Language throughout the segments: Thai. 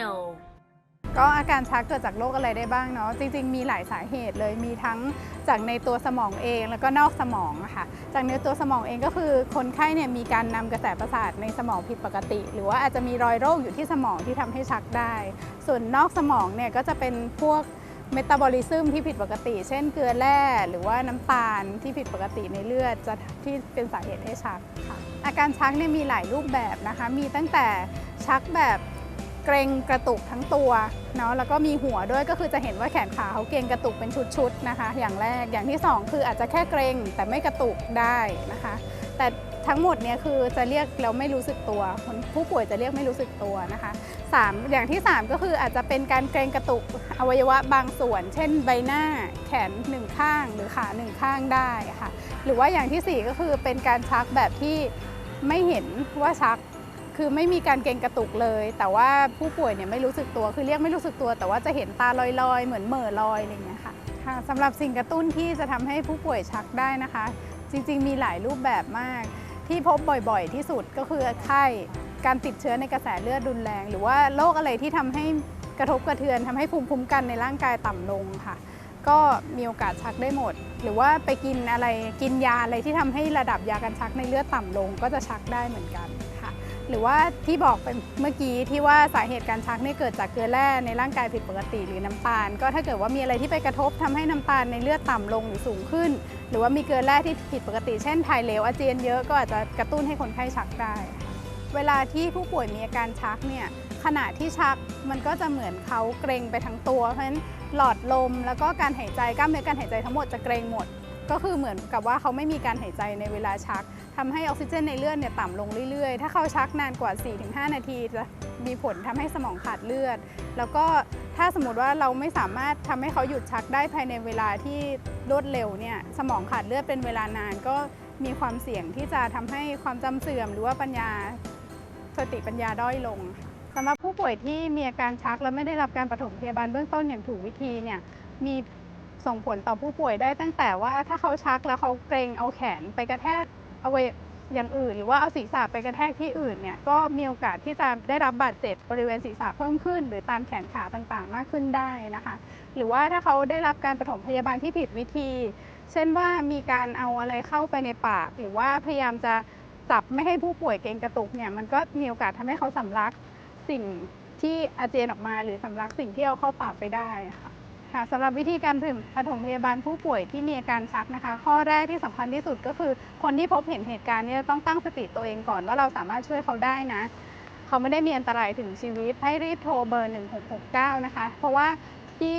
no ก็อาการชักเกิดจากโรคอะไรได้บ้างเนาะจริง ๆ มีหลายสาเหตุเลยมีทั้งจากในตัวสมองเองแล้วก็นอกสมองค่ะจากในตัวสมองเองก็คือคนไข้เนี่ยมีการนำกระแสประสาทในสมองผิดปกติ หรือว่าอาจจะมีรอยโรคอยู่ที่สมองที่ทำให้ชักได้ ส่วนนอกสมองเนี่ยก็จะเป็นพวกเมตาบอลิซึมที่ผิดปกติ เช่นเกลือแร่หรือว่าน้ำตาลที่ผิดปกติในเลือดจะที่เป็นสาเหตุให้ชักค่ะอาการชักเนี่ยมีหลายรูปแบบนะคะ มีตั้งแต่ชักแบบ เกรงกระตุกทั้งตัวเนาะแล้วก็มีหัวด้วยก็คือจะเห็นว่าแขนขาเขาเกรงกระตุกเป็นชุดๆนะคะ อย่างแรกอย่างที่สองคืออาจจะแค่เกรงแต่ไม่กระตุกได้นะคะ แต่ทั้งหมดเนี่ยคือจะเรียกเราไม่รู้สึกตัวคนผู้ป่วยจะเรียกไม่รู้สึกตัวนะคะสามอย่างที่สามก็คืออาจจะเป็นการเกรงกระตุกอวัยวะบางส่วน เช่นใบหน้าแขนหนึ่งข้างหรือขาหนึ่งข้างได้ค่ะหรือว่าอย่างที่สี่ก็คือเป็นการชักแบบที่ไม่เห็นว่าชัก คือไม่มีการเกรงกระตุกเลย แต่ว่าผู้ป่วยเนี่ยไม่รู้สึกตัวคือเรียกไม่รู้สึกตัว แต่ว่าจะเห็นตาลอยๆ เหมือนเหม่อลอยอะไรอย่างเงี้ยค่ะค่ะสำหรับสิ่งกระตุ้นที่จะทำให้ผู้ป่วยชักได้นะคะ จริง ๆ มีหลายรูปแบบมาก ที่พบบ่อยๆ ที่สุดก็คือไข้การติดเชื้อในกระแสเลือดรุนแรง หรือว่าโรคอะไรที่ทำให้กระทบกระเทือนทำให้ภูมิคุ้มกันในร่างกายต่ำลงค่ะ ก็มีโอกาสชักได้หมด หรือว่าไปกินอะไรกินยาอะไรที่ทำให้ระดับยากันชักในเลือดต่ำลง ก็จะชักได้เหมือนกัน หรือว่าที่บอกไปเมื่อกี้ที่ว่าสาเหตุการชักเนี่ยเกิดจากเกลือแร่ในร่างกายผิดปกติหรือน้ำตาล ก็ถ้าเกิดว่ามีอะไรที่ไปกระทบทำให้น้ำตาลในเลือดต่ำลงหรือสูงขึ้น หรือว่ามีเกลือแร่ที่ผิดปกติ เช่นถ่ายเหลวอาเจียนเยอะก็อาจจะกระตุ้นให้คนไข้ชักได้ เวลาที่ผู้ป่วยมีอาการชักเนี่ยขณะที่ชักมันก็จะเหมือนเขาเกรงไปทั้งตัว เพราะฉะนั้นหลอดลมแล้วก็การหายใจกล้ามเนื้อการหายใจทั้งหมดจะเกรงหมด ก็คือเหมือนกับว่าเขาไม่มีการหายใจในเวลาชัก ทำให้ออกซิเจนในเลือดเนี่ยต่ำลงเรื่อยๆ ถ้าเขาชักนานกว่า 4-5 นาทีจะมีผลทำให้สมองขาดเลือด แล้วก็ถ้าสมมติว่าเราไม่สามารถทำให้เขาหยุดชักได้ภายในเวลาที่รวดเร็วเนี่ยสมองขาดเลือดเป็นเวลานานก็มีความเสี่ยงที่จะทำให้ความจำเสื่อม หรือว่าปัญญาสติปัญญาด้อยลงสำหรับผู้ป่วยที่มีอาการชักและไม่ได้รับการปฐมพยาบาลเบื้องต้นอย่างถูกวิธีเนี่ยมีส่งผลต่อผู้ป่วยได้ตั้งแต่ว่าถ้าเขาชักแล้วเขาเกรงเอาแขนไปกระแทก อาไว้อย่างอื่น หรือว่าเอาศีรษะไปกระแทกที่อื่นเนี่ยก็มีโอกาสที่จะได้รับบาดเจ็บบริเวณศีรษะเพิ่มขึ้น หรือตามแขนขาต่างๆ มากขึ้นได้นะคะ หรือว่าถ้าเขาได้รับการปฐมพยาบาลที่ผิดวิธี เช่นว่ามีการเอาอะไรเข้าไปในปาก หรือว่าพยายามจะจับไม่ให้ผู้ป่วยเกรงกระตุกเนี่ยมันก็มีโอกาสทำให้เขาสำลักสิ่งที่อาเจียนออกมา หรือสำลักสิ่งที่เอาเข้าปากไปได้ค่ะ ค่ะสำหรับวิธีการปฐมพยาบาลผู้ป่วยที่มีอาการชักนะคะ ข้อแรกที่สำคัญที่สุดก็คือ คนที่พบเห็นเหตุการณ์เนี้ต้องตั้งสติตัวเองก่อนว่าเราสามารถช่วยเขาได้นะ เขาไม่ได้มีอันตรายถึงชีวิต ให้รีบโทรเบอร์ 1669 นะคะ เพราะว่าที่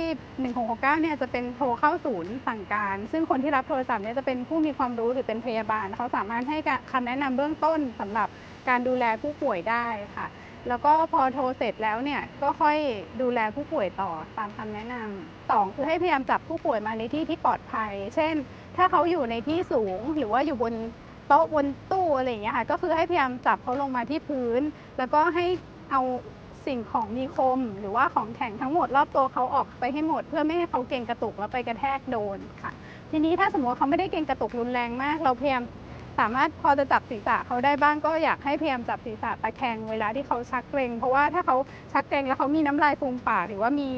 1669 เนี่ยจะเป็นโทรเข้าศูนย์สั่งการ ซึ่งคนที่รับโทรศัพท์เนี่ยจะเป็นผู้มีความรู้หรือเป็นพยาบาล เขาสามารถให้คำแนะนำเบื้องต้นสำหรับการดูแลผู้ป่วยได้ค่ะ แล้วก็พอโทรเสร็จแล้วเนี่ยก็ค่อยดูแลผู้ป่วยต่อตามคำแนะนำสองคือให้พยายามจับผู้ป่วยมาในที่ที่ปลอดภัย เช่น ถ้าเขาอยู่ในที่สูงหรือว่าอยู่บนโต๊ะบนตู้อะไรอย่างเงี้ยค่ะก็คือให้พยายามจับเขาลงมาที่พื้น แล้วก็ให้เอาสิ่งของมีคม หรือว่าของแข็งทั้งหมดรอบตัวเขาออกไปให้หมด เพื่อไม่ให้เขาเกรงกระตุกแล้วไปกระแทกโดนค่ะ ทีนี้ถ้าสมมติเขาไม่ได้เกรงกระตุกรุนแรงมาก เราพยายาม สามารถพอจะจับศีรษะเขาได้บ้างก็อยากให้พยายามจับศีรษะตะแคงเวลาที่เขาชักเกรงเพราะว่าถ้าเขาชักเกรงแล้วเขามีน้ำลายฟูมปาก หรือว่ามี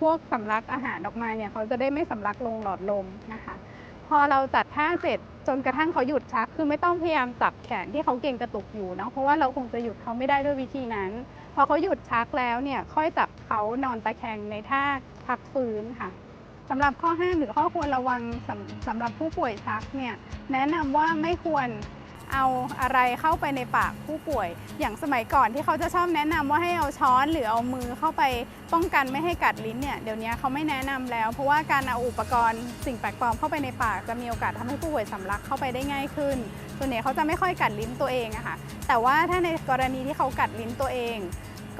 พวกสำลักอาหารออกมาเนี่ยเขาจะได้ไม่สำลักลงหลอดลมนะคะ พอเราจัดท่าเสร็จจนกระทั่งเขาหยุดชัก คือไม่ต้องพยายามจับแขนที่เขาเกรงกระตุกอยู่เนาะเพราะว่าเราคงจะหยุดเขาไม่ได้ด้วยวิธีนั้น พอเขาหยุดชักแล้วเนี่ยค่อยจับเขานอนตะแคงในท่าพักฟื้นค่ะ สำหรับข้อห้ามหรือข้อควรระวังสำสำหรับผู้ป่วยชักเนี่ยแนะนำว่าไม่ควรเอาอะไรเข้าไปในปากผู้ป่วย อย่างสมัยก่อนที่เขาจะชอบแนะนำว่าให้เอาช้อนหรือเอามือเข้าไปป้องกันไม่ให้กัดลิ้นเนี่ยเดี๋ยวนี้เขาไม่แนะนำแล้ว เพราะว่าการเอาอุปกรณ์สิ่งแปลกปลอมเข้าไปในปากจะมีโอกาสทำให้ผู้ป่วยสำลักเข้าไปได้ง่ายขึ้นส่วนใหญ่เขาจะไม่ค่อยกัดลิ้นตัวเองอะค่ะแต่ว่าถ้าในกรณีที่เขากัดลิ้นตัวเอง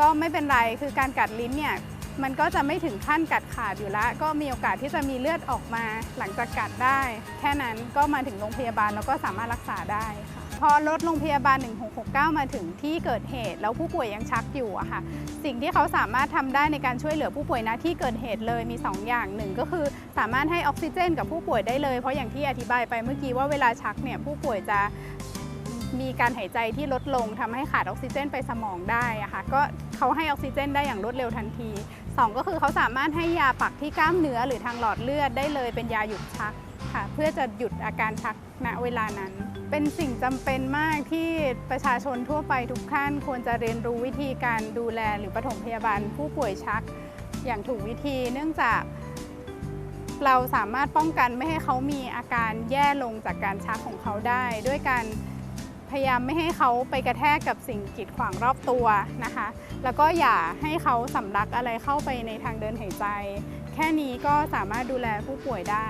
ก็ไม่เป็นไรคือการกัดลิ้นเนี่ย มันก็จะไม่ถึงขั้นกัดขาดอยู่แล้ว ก็มีโอกาสที่จะมีเลือดออกมาหลังจากกัดได้ แค่นั้นก็มาถึงโรงพยาบาลแล้วก็สามารถรักษาได้ค่ะพอรถโรงพยาบาล 1669 มาถึงที่เกิดเหตุ แล้วผู้ป่วยยังชักอยู่อะค่ะ สิ่งที่เขาสามารถทำได้ในการช่วยเหลือผู้ป่วยณที่เกิดเหตุเลยมี 2 อย่างหนึ่งก็คือสามารถให้ออกซิเจนกับผู้ป่วยได้เลย เพราะอย่างที่อธิบายไปเมื่อกี้ว่าเวลาชักเนี่ยผู้ป่วยจะ มีการหายใจที่ลดลงทำให้ขาดออกซิเจนไปสมองได้อะค่ะก็เขาให้ออกซิเจนได้อย่างรวดเร็วทันทีสองก็คือเขาสามารถให้ยาปักที่กล้ามเนื้อหรือทางหลอดเลือดได้เลยเป็นยาหยุดชักค่ะ เพื่อจะหยุดอาการชักณเวลานั้น เป็นสิ่งจำเป็นมากที่ประชาชนทั่วไปทุกท่านควรจะเรียนรู้วิธีการดูแลหรือปฐมพยาบาลผู้ป่วยชักอย่างถูกวิธีเนื่องจากเราสามารถป้องกันไม่ให้เขามีอาการแย่ลงจากการชักของเขาได้ ด้วยการ พยายามไม่ให้เขาไปกระแทกกับสิ่งกีดขวางรอบตัวนะคะ แล้วก็อย่าให้เขาสำลักอะไรเข้าไปในทางเดินหายใจ แค่นี้ก็สามารถดูแลผู้ป่วยได้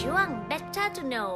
ช่วง Better to Know